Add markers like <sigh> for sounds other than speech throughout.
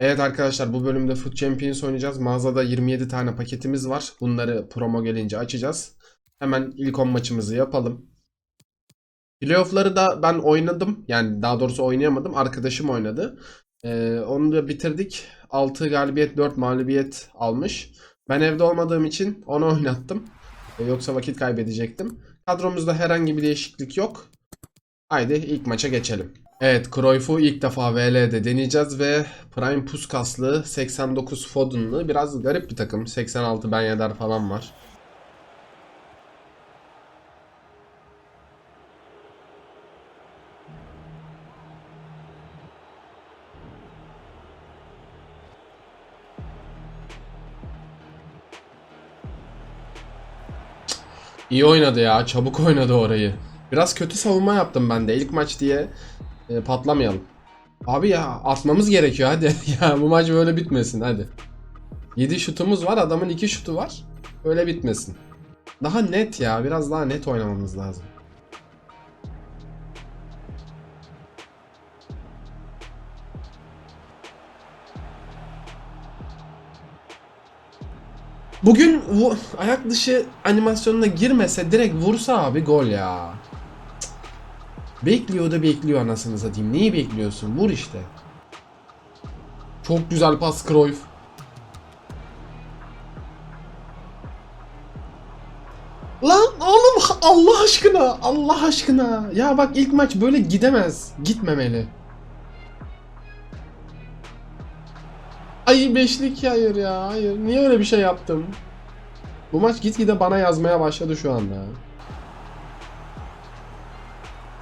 Evet arkadaşlar bu bölümde Foot Champions oynayacağız. Mağazada 27 tane paketimiz var. Bunları promo gelince açacağız. Hemen ilk 10 maçımızı yapalım. Playoff'ları da ben oynadım. Yani daha doğrusu oynayamadım. Arkadaşım oynadı. Ee, onu da bitirdik. 6 galibiyet 4 mağlubiyet almış. Ben evde olmadığım için onu <laughs> oynattım. Ee, yoksa vakit kaybedecektim. Kadromuzda herhangi bir değişiklik yok. Haydi ilk maça geçelim. Evet Cruyff'u ilk defa VL'de deneyeceğiz ve Prime Puskaslı 89 Foden'lı biraz garip bir takım. 86 Ben Yedder falan var. İyi oynadı ya. Çabuk <laughs> oynadı orayı. Biraz kötü savunma yaptım ben de. İlk maç diye e, patlamayalım. Abi ya atmamız gerekiyor hadi. <laughs> ya bu maç böyle bitmesin hadi. 7 şutumuz var. Adamın 2 şutu var. Öyle bitmesin. Daha net ya. Biraz daha net oynamamız lazım. Bugün vu- ayak dışı animasyonuna girmese direkt vursa abi gol ya. Bekliyor da bekliyor anasını satayım. Neyi bekliyorsun? Vur işte. Çok güzel pas Cruyff. Lan oğlum Allah aşkına Allah aşkına. Ya bak ilk maç böyle gidemez. Gitmemeli. Ay beşlik hayır ya hayır. Niye öyle bir şey yaptım? Bu maç gitgide bana yazmaya başladı şu anda.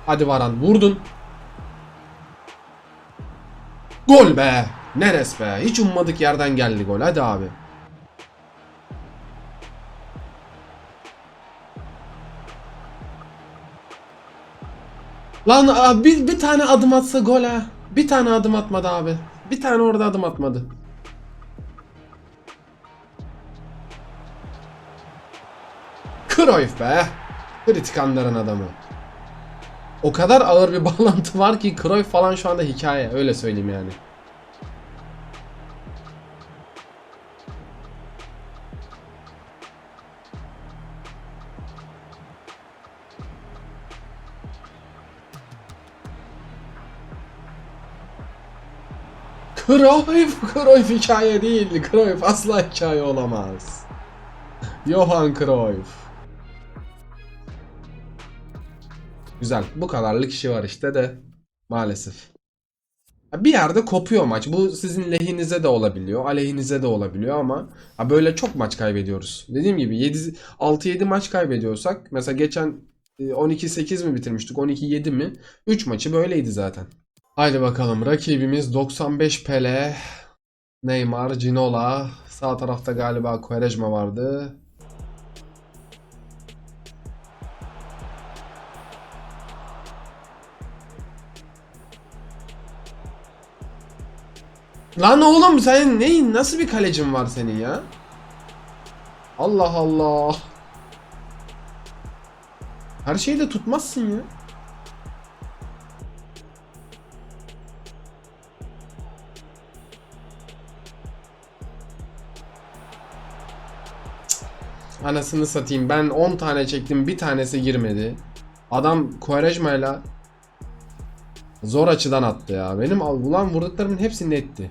Hadi Varan vurdun. Gol be. Neres be. Hiç ummadık yerden geldi gol. Hadi abi. Lan bir, bir tane adım atsa gol ha. Bir tane adım atmadı abi. Bir tane orada adım atmadı. Cruyff be. Kritik anların adamı. O kadar ağır bir <laughs> bağlantı var ki Cruyff falan şu anda hikaye. Öyle söyleyeyim yani. Cruyff, Cruyff hikaye değil. Cruyff asla hikaye olamaz. Johan Cruyff. Güzel. Bu kadarlık işi var işte de maalesef. Bir yerde kopuyor maç. Bu sizin lehinize de olabiliyor, aleyhinize de olabiliyor ama böyle çok maç kaybediyoruz. Dediğim gibi 7 6-7 maç kaybediyorsak mesela geçen e, 12-8 mi bitirmiştik? 12-7 mi? 3 maçı böyleydi zaten. Haydi bakalım. Rakibimiz 95 Pele, Neymar, Ginola. Sağ tarafta galiba Quaresma vardı. Lan oğlum sen neyin nasıl bir kalecin var senin ya? Allah Allah. Her şeyi de tutmazsın ya. Anasını satayım. Ben 10 tane çektim. Bir tanesi girmedi. Adam Quaresma'yla zor açıdan attı ya. Benim ulan vurduklarımın hepsi netti.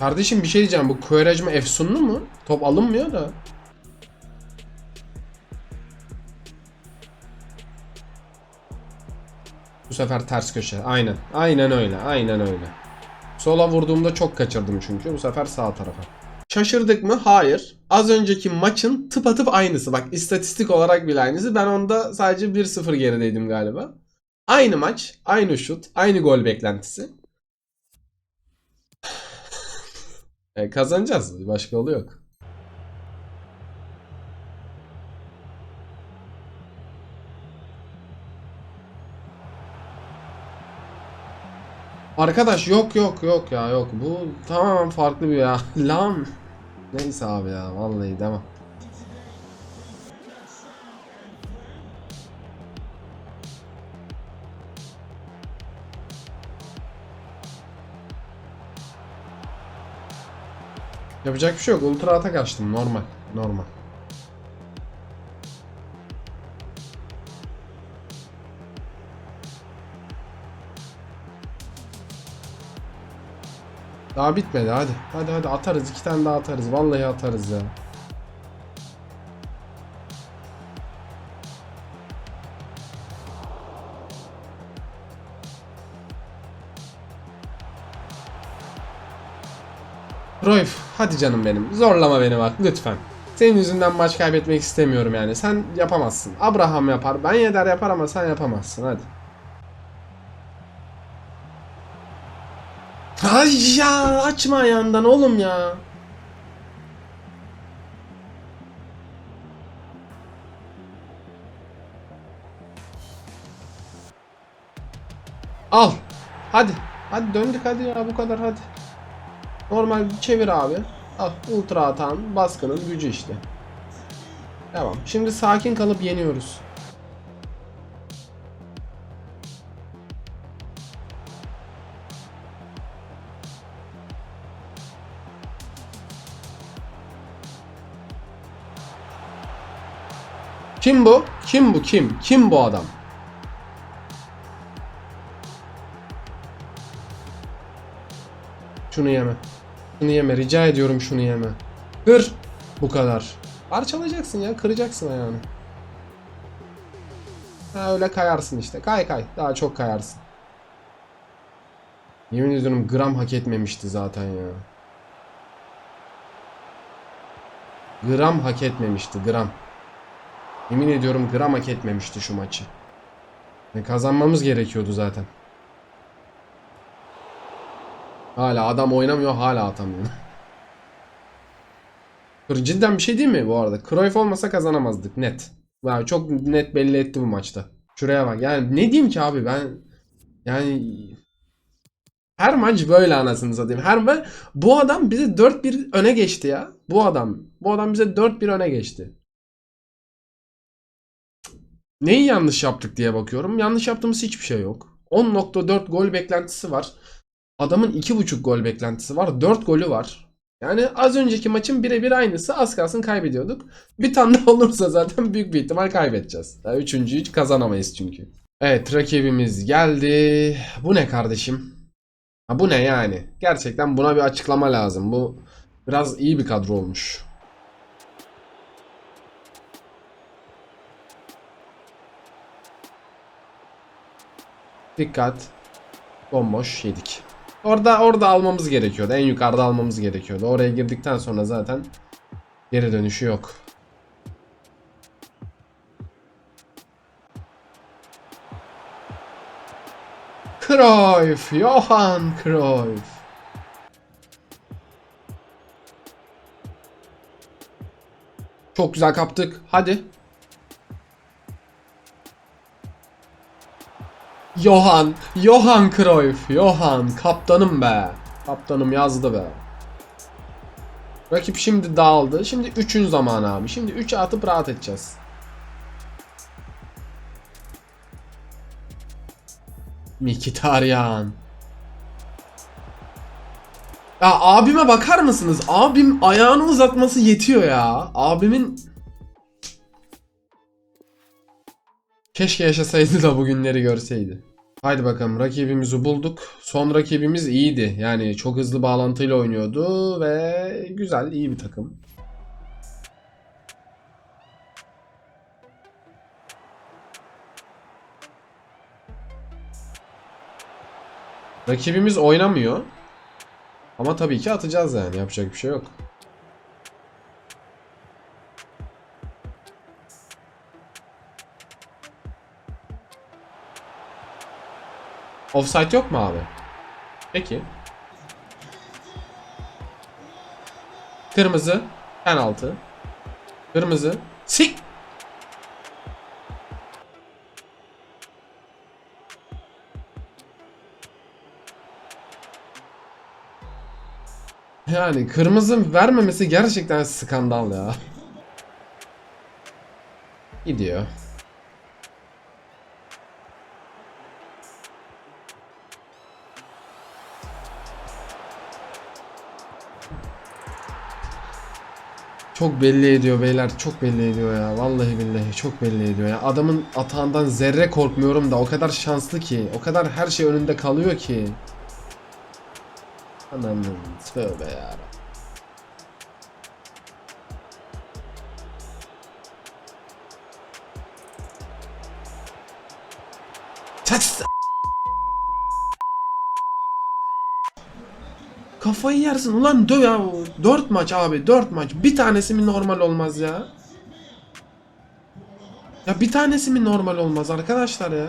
Kardeşim bir şey diyeceğim. Bu Quaresma efsunlu mu? Top alınmıyor da. Bu sefer ters köşe. Aynen. Aynen öyle. Aynen öyle. Sola vurduğumda çok kaçırdım çünkü. Bu sefer sağ tarafa. Şaşırdık mı? Hayır. Az önceki maçın tıpatıp aynısı. Bak istatistik olarak bile aynısı. Ben onda sadece 1-0 gerideydim galiba. Aynı maç, aynı şut, aynı gol beklentisi. <sighs> E, kazanacağız. Başka yolu yok. Arkadaş yok yok yok ya yok. Bu tamamen farklı bir ya. <laughs> Lan. Neyse abi ya vallahi devam. Yapacak bir şey yok. Ultra atak açtım. Normal. Normal. Daha bitmedi hadi. Hadi hadi atarız. iki tane daha atarız. Vallahi atarız ya. Royf hadi canım benim. Zorlama beni bak lütfen. Senin yüzünden maç kaybetmek istemiyorum yani. Sen yapamazsın. Abraham yapar. Ben Yedder yapar ama sen yapamazsın. Hadi. Ay ya açma ayağından oğlum ya. Al. Hadi. Hadi döndük hadi ya bu kadar hadi. Normal çevir abi. Al ultra atan baskının gücü işte. Tamam. Şimdi sakin kalıp yeniyoruz. Kim bu? Kim bu? Kim? Kim bu adam? Şunu yeme. Şunu yeme. Rica ediyorum şunu yeme. Kır. Bu kadar. Parçalayacaksın ya. Kıracaksın ayağını. Ha öyle kayarsın işte. Kay kay. Daha çok kayarsın. Yemin ediyorum gram hak etmemişti zaten ya. Gram hak etmemişti. Gram. Yemin ediyorum gram hak etmemişti şu maçı. Yani kazanmamız gerekiyordu zaten. Hala adam oynamıyor hala atamıyor. <laughs> Cidden bir şey değil mi bu arada? Cruyff olmasa kazanamazdık net. Yani çok net belli etti bu maçta. Şuraya bak. Yani ne diyeyim ki abi ben yani her maç böyle anasını satayım. Her bu adam bize 4-1 öne geçti ya. Bu adam. Bu adam bize 4-1 öne geçti. Neyi yanlış yaptık diye bakıyorum. Yanlış yaptığımız hiçbir şey yok. 10.4 gol beklentisi var. Adamın 2.5 gol beklentisi var. 4 golü var. Yani az önceki maçın birebir aynısı. Az kalsın kaybediyorduk. Bir tane daha olursa zaten büyük bir ihtimal kaybedeceğiz. Yani üçüncüyü hiç kazanamayız çünkü. Evet rakibimiz geldi. Bu ne kardeşim? Ha, bu ne yani? Gerçekten buna bir açıklama lazım. Bu biraz iyi bir kadro olmuş. Dikkat. Bomboş yedik. Orada orada almamız gerekiyordu. En yukarıda almamız gerekiyordu. Oraya girdikten sonra zaten geri dönüşü yok. Cruyff, Johan Cruyff. Çok güzel kaptık. Hadi. Johan, Johan Cruyff, Johan kaptanım be. Kaptanım yazdı be. Rakip şimdi dağıldı. Şimdi 3'ün zamanı abi. Şimdi 3'e atıp rahat edeceğiz. Mkhitaryan. Ya abime bakar mısınız? Abim ayağını uzatması yetiyor ya. Abimin Keşke yaşasaydı da bugünleri görseydi. Haydi bakalım rakibimizi bulduk. Son rakibimiz iyiydi. Yani çok hızlı bağlantıyla oynuyordu ve güzel iyi bir takım. Rakibimiz oynamıyor. Ama tabii ki atacağız yani yapacak bir şey yok. Offside yok mu abi? Peki. Kırmızı. Penaltı. Kırmızı. Sik. Yani kırmızı vermemesi gerçekten skandal ya. Gidiyor. Çok belli ediyor beyler. Çok belli ediyor ya. Vallahi billahi çok belli ediyor ya. Adamın atağından zerre korkmuyorum da o kadar şanslı ki. O kadar her şey önünde kalıyor ki. Ananın tövbe ya. Kafayı yersin ulan dö ya. 4 maç abi 4 maç. Bir tanesi mi normal olmaz ya? Ya bir tanesi mi normal olmaz arkadaşlar ya?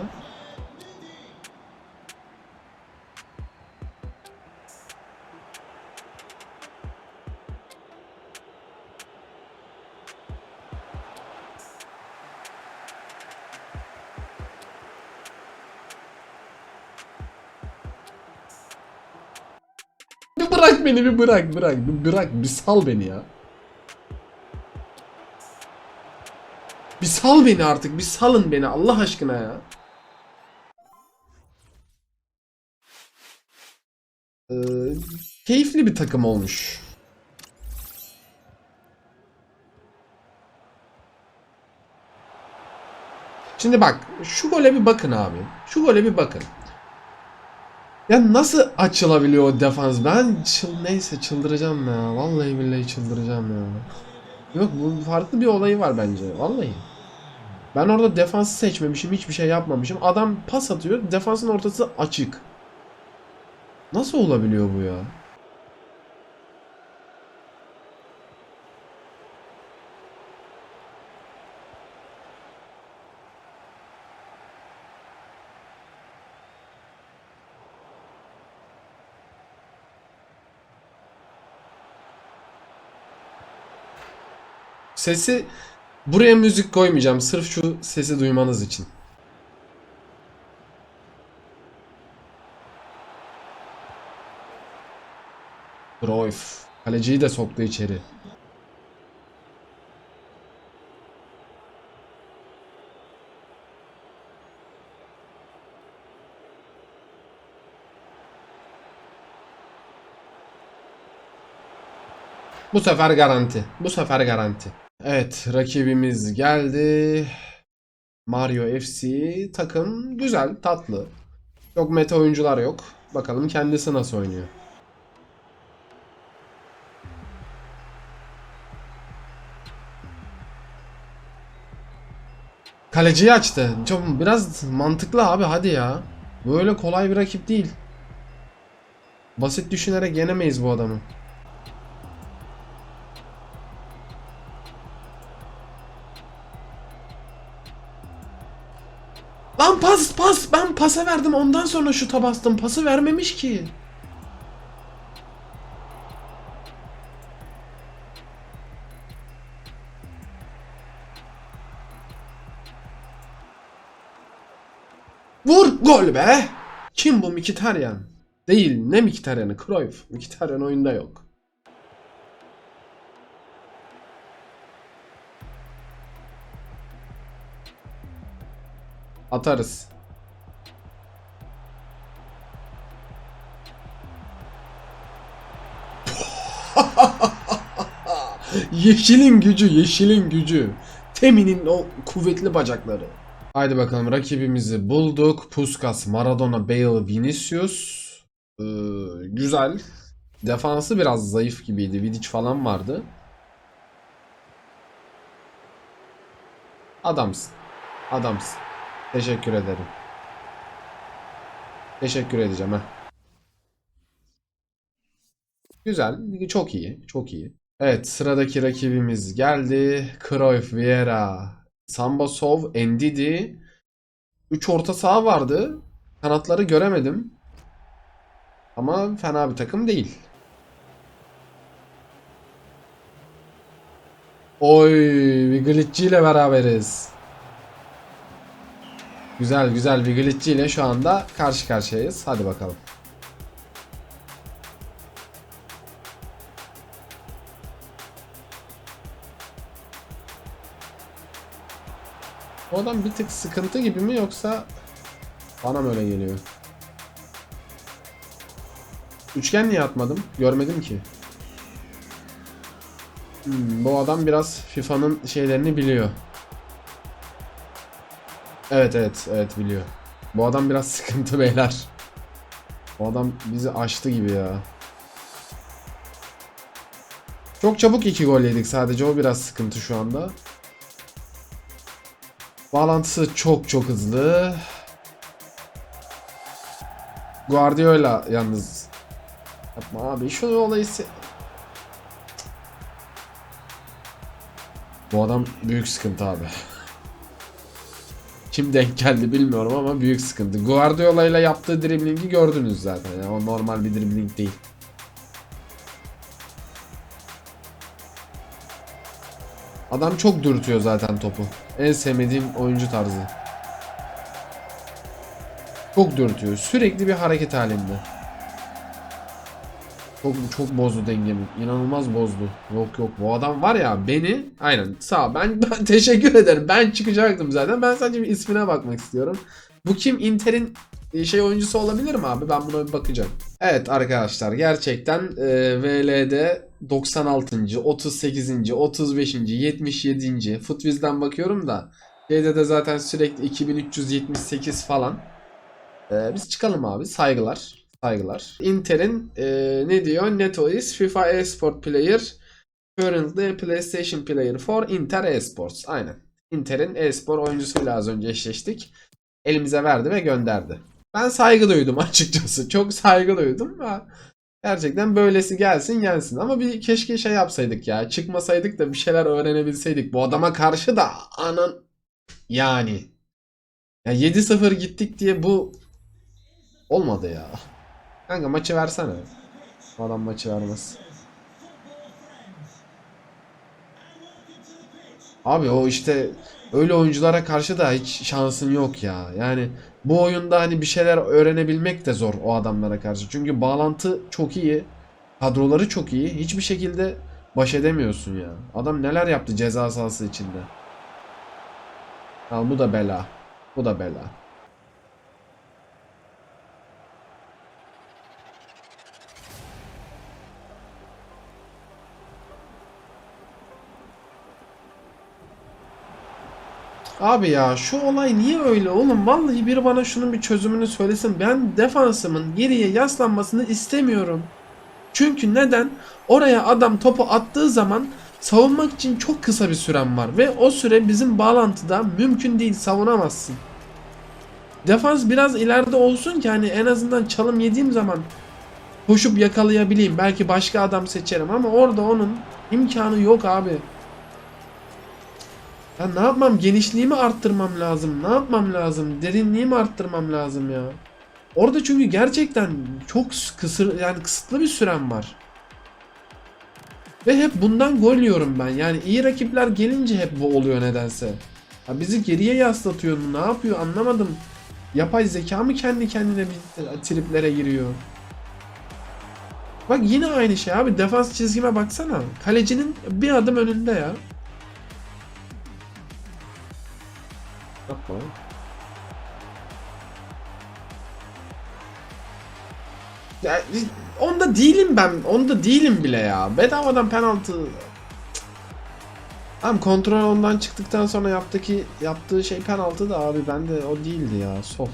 Bırak beni bir bırak bırak bir bırak bir sal beni ya. Bir sal beni artık bir salın beni Allah aşkına ya. Ee, keyifli bir takım olmuş. Şimdi bak şu gole bir bakın abi. Şu gole bir bakın. Ya nasıl açılabiliyor o defans? Ben çıl neyse çıldıracağım ya. Vallahi billahi çıldıracağım ya. Yok bu farklı bir olayı var bence. Vallahi. Ben orada defansı seçmemişim. Hiçbir şey yapmamışım. Adam pas atıyor. Defansın ortası açık. Nasıl olabiliyor bu ya? Sesi buraya müzik koymayacağım. Sırf şu sesi duymanız için. Cruyff. Kaleciyi de soktu içeri. Bu sefer garanti. Bu sefer garanti. Evet, rakibimiz geldi. Mario FC takım güzel, tatlı. Çok meta oyuncular yok. Bakalım kendisi nasıl oynuyor. Kaleciyi açtı. Çok biraz mantıklı abi hadi ya. Böyle kolay bir rakip değil. Basit düşünerek yenemeyiz bu adamı. Pasa verdim ondan sonra şuta bastım. Pası vermemiş ki. Vur gol be. Kim bu Mkhitaryan? Değil ne Mkhitaryan'ı Cruyff. Mkhitaryan oyunda yok. Atarız. Yeşilin gücü, yeşilin gücü. Temin'in o kuvvetli bacakları. Haydi bakalım rakibimizi bulduk. Puskas, Maradona, Bale, Vinicius. Ee, güzel. Defansı biraz zayıf gibiydi. Vidic falan vardı. Adamsın. Adamsın. Teşekkür ederim. Teşekkür edeceğim ha. Güzel. Çok iyi. Çok iyi. Evet sıradaki rakibimiz geldi. Cruyff, Vieira, Sambasov, Ndidi. 3 orta saha vardı. Kanatları göremedim. Ama fena bir takım değil. Oy, Viglitci ile beraberiz. Güzel güzel bir glitch ile şu anda karşı karşıyayız. Hadi bakalım. O adam bir tık sıkıntı gibi mi yoksa bana mı öyle geliyor? Üçgen niye atmadım? Görmedim ki. Hmm, bu adam biraz FIFA'nın şeylerini biliyor. Evet evet evet biliyor. Bu adam biraz <laughs> sıkıntı beyler. Bu adam bizi aştı gibi ya. Çok çabuk iki gol yedik sadece o biraz sıkıntı şu anda. Bağlantısı çok çok hızlı. Guardiola yalnız. Yapma abi şu olayı Bu adam büyük sıkıntı abi. Kim denk geldi bilmiyorum ama büyük sıkıntı. Guardiola ile yaptığı driblingi gördünüz zaten. Yani o normal bir dribling değil. Adam çok dürtüyor zaten topu. En sevmediğim oyuncu tarzı. Çok dürtüyor. Sürekli bir hareket halinde. Çok çok bozdu dengemi. İnanılmaz bozdu. Yok yok bu adam var ya beni aynen sağ ben, <laughs> ben teşekkür ederim. Ben çıkacaktım zaten. Ben sadece bir ismine bakmak istiyorum. Bu kim Inter'in şey oyuncusu olabilir mi abi? Ben buna bir bakacağım. Evet arkadaşlar gerçekten e, VL'de 96. 38. 35. 77. Futviz'den bakıyorum da şeyde de zaten sürekli 2378 falan. E, biz çıkalım abi saygılar. Saygılar. Inter'in e, ne diyor? Neto is FIFA eSport player. Currently PlayStation player for Inter eSports. Aynen. Inter'in e-spor oyuncusuyla az önce eşleştik. Elimize verdi ve gönderdi. Ben saygı duydum <laughs> açıkçası. Çok saygı duydum ama gerçekten böylesi gelsin gelsin. Ama bir keşke şey yapsaydık ya. Çıkmasaydık da bir şeyler öğrenebilseydik. Bu adama karşı da anan yani. Ya 7-0 gittik diye bu olmadı ya. Kanka maçı versene. Adam maçı vermez. Abi o işte öyle oyunculara karşı da hiç şansın yok ya. Yani bu oyunda hani bir şeyler öğrenebilmek de zor o adamlara karşı. Çünkü bağlantı çok iyi. Kadroları çok iyi. Hiçbir şekilde baş edemiyorsun ya. Adam neler yaptı ceza sahası içinde. Al bu da bela. Bu da bela. Abi ya şu olay niye öyle oğlum? Vallahi biri bana şunun bir çözümünü söylesin. Ben defansımın geriye yaslanmasını istemiyorum. Çünkü neden? Oraya adam topu attığı zaman savunmak için çok kısa bir süren var. Ve o süre bizim bağlantıda mümkün değil savunamazsın. Defans biraz ileride olsun ki hani en azından çalım yediğim zaman koşup yakalayabileyim. Belki başka adam seçerim ama orada onun imkanı yok abi. Ya ne yapmam? Genişliğimi arttırmam lazım. Ne yapmam lazım? Derinliğimi arttırmam lazım ya. Orada çünkü gerçekten çok kısır yani kısıtlı bir sürem var. Ve hep bundan gol yiyorum ben. Yani iyi rakipler gelince hep bu oluyor nedense. Ya bizi geriye yaslatıyor. Ne yapıyor anlamadım. Yapay zeka mı kendi kendine bir triplere giriyor? Bak yine aynı şey abi. Defans çizgime baksana. Kalecinin bir adım önünde ya. Yapma. Ya, onda değilim ben. Onda değilim bile ya. Bedavadan penaltı. Tamam kontrol ondan çıktıktan sonra yaptığı ki yaptığı şey penaltı da abi bende o değildi ya. Sol.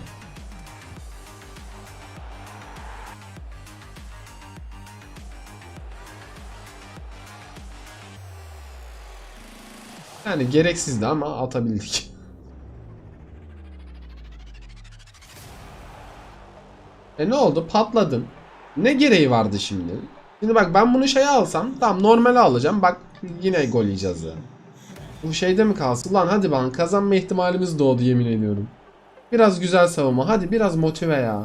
Yani gereksizdi ama atabildik. E ne oldu? Patladım. Ne gereği vardı şimdi? Şimdi bak ben bunu şeye alsam tamam normale alacağım. Bak yine gol yiyeceğiz ya. Bu şeyde mi kalsın? Lan hadi bana kazanma ihtimalimiz doğdu yemin ediyorum. Biraz güzel savunma. Hadi biraz motive ya.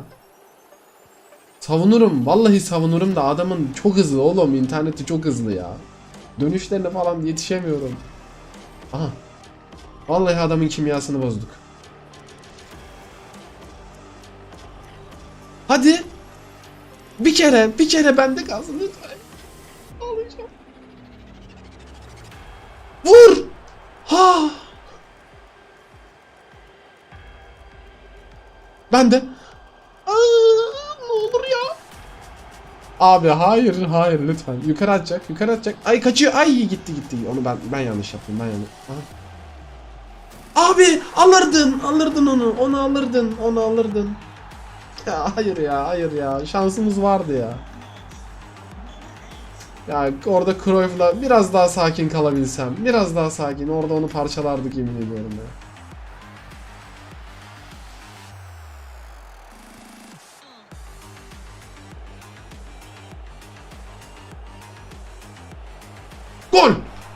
Savunurum. Vallahi savunurum da adamın çok hızlı oğlum. interneti çok hızlı ya. Dönüşlerine falan yetişemiyorum. Aha. Vallahi adamın kimyasını bozduk. Hadi. Bir kere, bir kere bende kalsın lütfen. Ağlayacağım. Vur. Ha. Ben de. Aa, ne olur ya. Abi hayır hayır lütfen. Yukarı atacak yukarı atacak. Ay kaçıyor. Ay gitti gitti. Onu ben ben yanlış yaptım. Ben yanlış. Aha. Abi alırdın alırdın onu. Onu alırdın. Onu alırdın. <laughs> Ya hayır ya hayır ya. Şansımız vardı ya. Ya orada Cruyff'la biraz daha sakin kalabilsem. Biraz daha sakin. Orada onu parçalardık yemin ediyorum ya. Gol!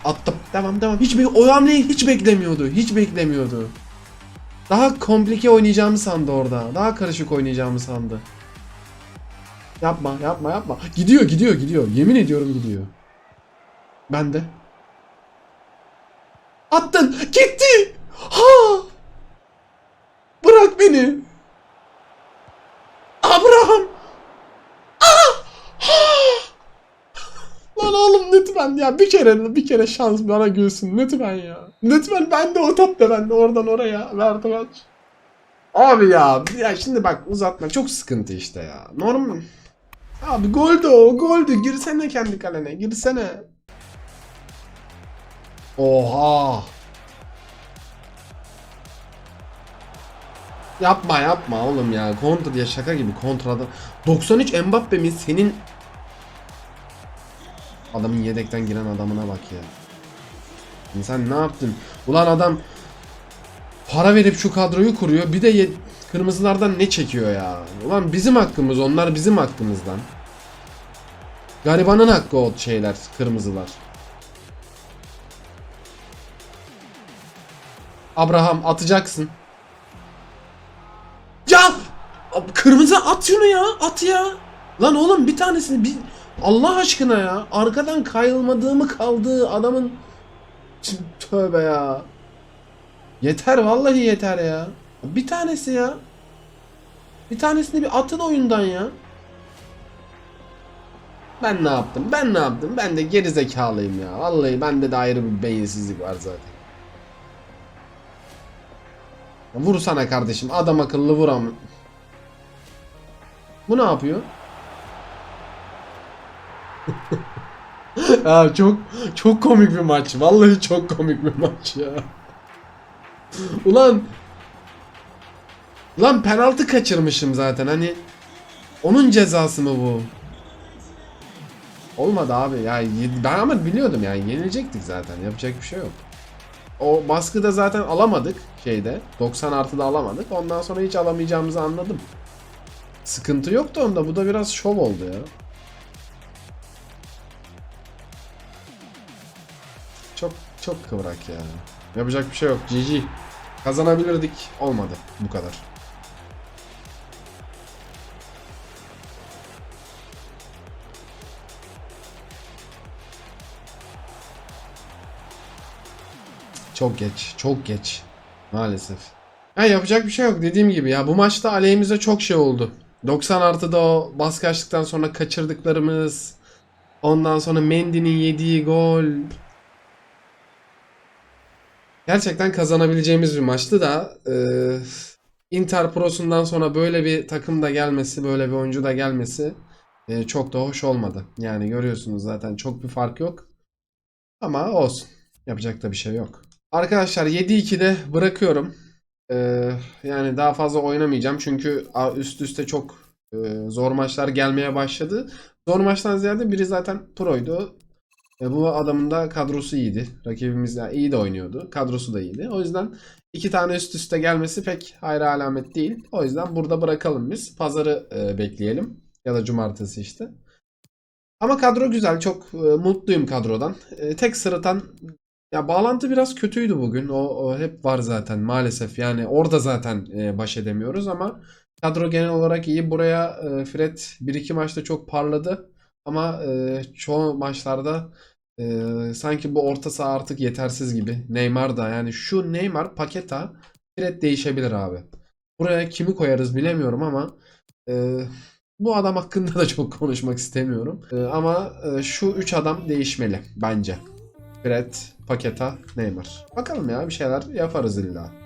Attım. Devam devam. Hiç be o hamleyi hiç beklemiyordu. Hiç beklemiyordu. Daha komplike oynayacağımı sandı orada. Daha karışık oynayacağımı sandı. Yapma, yapma, yapma. Gidiyor, gidiyor, gidiyor. Yemin ediyorum gidiyor. Ben de. Attın. Gitti. Ha! Bırak beni. Abraham. Ah! Ha! Lan oğlum lütfen ya bir kere bir kere şans bana gülsün lütfen ya. Lütfen ben de o top da ben de oradan oraya verdim aç. Abi ya ya şimdi bak uzatma çok sıkıntı işte ya. Normal. Abi goldü o goldü girsene kendi kalene girsene. Oha. Yapma yapma oğlum ya. Kontra ya şaka gibi kontrada. 93 Mbappe mi senin Adamın yedekten giren adamına bak ya. Sen ne yaptın? Ulan adam para verip şu kadroyu kuruyor. Bir de kırmızılardan ne çekiyor ya? Ulan bizim hakkımız onlar bizim hakkımızdan. Garibanın hakkı o şeyler kırmızılar. Abraham atacaksın. Ya! Kırmızı at şunu ya. At ya. Lan oğlum bir tanesini bir Allah aşkına ya. Arkadan kayılmadığımı kaldığı adamın tövbe ya. Yeter vallahi yeter ya. Bir tanesi ya. Bir tanesini bir atın oyundan ya. Ben ne yaptım? Ben ne yaptım? Ben de geri zekalıyım ya. Vallahi bende de ayrı bir beyinsizlik var zaten. Vursana kardeşim. Adam akıllı vur ama. Bu ne yapıyor? <laughs> ya çok çok komik bir maç. Vallahi çok komik bir maç ya. Ulan Lan penaltı kaçırmışım zaten hani onun cezası mı bu? Olmadı abi ya ben ama biliyordum yani yenilecektik zaten yapacak bir şey yok. O baskıda zaten alamadık şeyde 90 artıda alamadık ondan sonra hiç alamayacağımızı anladım. Sıkıntı yoktu onda bu da biraz şov oldu ya. Çok kıvrak ya. Yapacak bir şey yok. GG. Kazanabilirdik. Olmadı. Bu kadar. Çok geç. Çok geç. Maalesef. Ha, yapacak bir şey yok. Dediğim gibi ya bu maçta aleyhimize çok şey oldu. 90 artıda o baskı açtıktan sonra kaçırdıklarımız. Ondan sonra Mendy'nin yediği gol. Gerçekten kazanabileceğimiz bir maçtı da e, Inter Pro'sundan sonra böyle bir takım da gelmesi, böyle bir oyuncu da gelmesi e, çok da hoş olmadı. Yani görüyorsunuz zaten çok bir fark yok. Ama olsun. Yapacak da bir şey yok. Arkadaşlar 7-2'de bırakıyorum. E, yani daha fazla oynamayacağım çünkü üst üste çok e, zor maçlar gelmeye başladı. Zor maçtan ziyade biri zaten proydu. E, bu adamın da kadrosu iyiydi. Rakibimiz de iyi de oynuyordu. Kadrosu da iyiydi. O yüzden iki tane üst üste gelmesi pek hayra alamet değil. O yüzden burada bırakalım biz. Pazarı e, bekleyelim. Ya da cumartesi işte. Ama kadro güzel. Çok e, mutluyum kadrodan. E, tek sırıtan ya bağlantı biraz kötüydü bugün. O, o hep var zaten maalesef. Yani orada zaten e, baş edemiyoruz ama kadro genel olarak iyi. Buraya e, Fred 1-2 maçta çok parladı. Ama e, çoğu maçlarda e, sanki bu orta saha artık yetersiz gibi. Neymar da yani şu Neymar Paketa Fred değişebilir abi. Buraya kimi koyarız bilemiyorum ama e, bu adam hakkında da çok konuşmak istemiyorum. E, ama e, şu üç adam değişmeli bence. Fred, Paketa, Neymar. Bakalım ya bir şeyler yaparız illa.